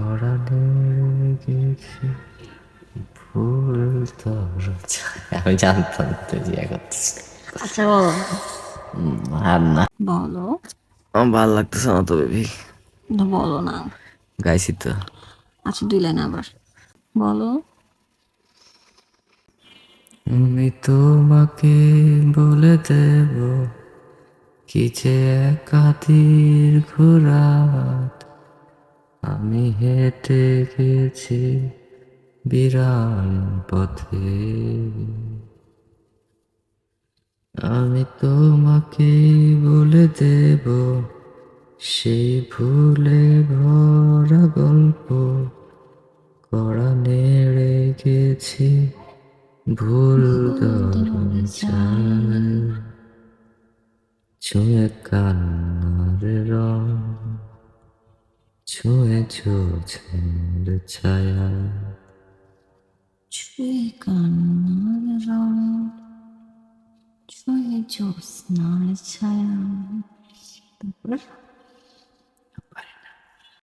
পরাণের গেছে ভুল তো আমি জানতাম তুই ইয়ে আচ্ছা বলো। আর না বলো আমার ভালো। লাগতেছে না তো বেবি বলো না গাইছি তো আচ্ছা দুই লাইন আবার বলো আমি তোমাকে বলে দেব কি যে একাধির ঘোরা হেঁটে গেছি বিরান পথে। আমি তোমাকে বলে দেব সেই ভুলে ভরা গল্প। করা নেড়ে গেছি ভুল ছুঁয়ে কান্নার রং ছুঁয়ে ছোছর ছায়া। ছুঁয়ে কান্নার রং ছুঁয়ে জ্যোৎস্নার ছায়া। তারপর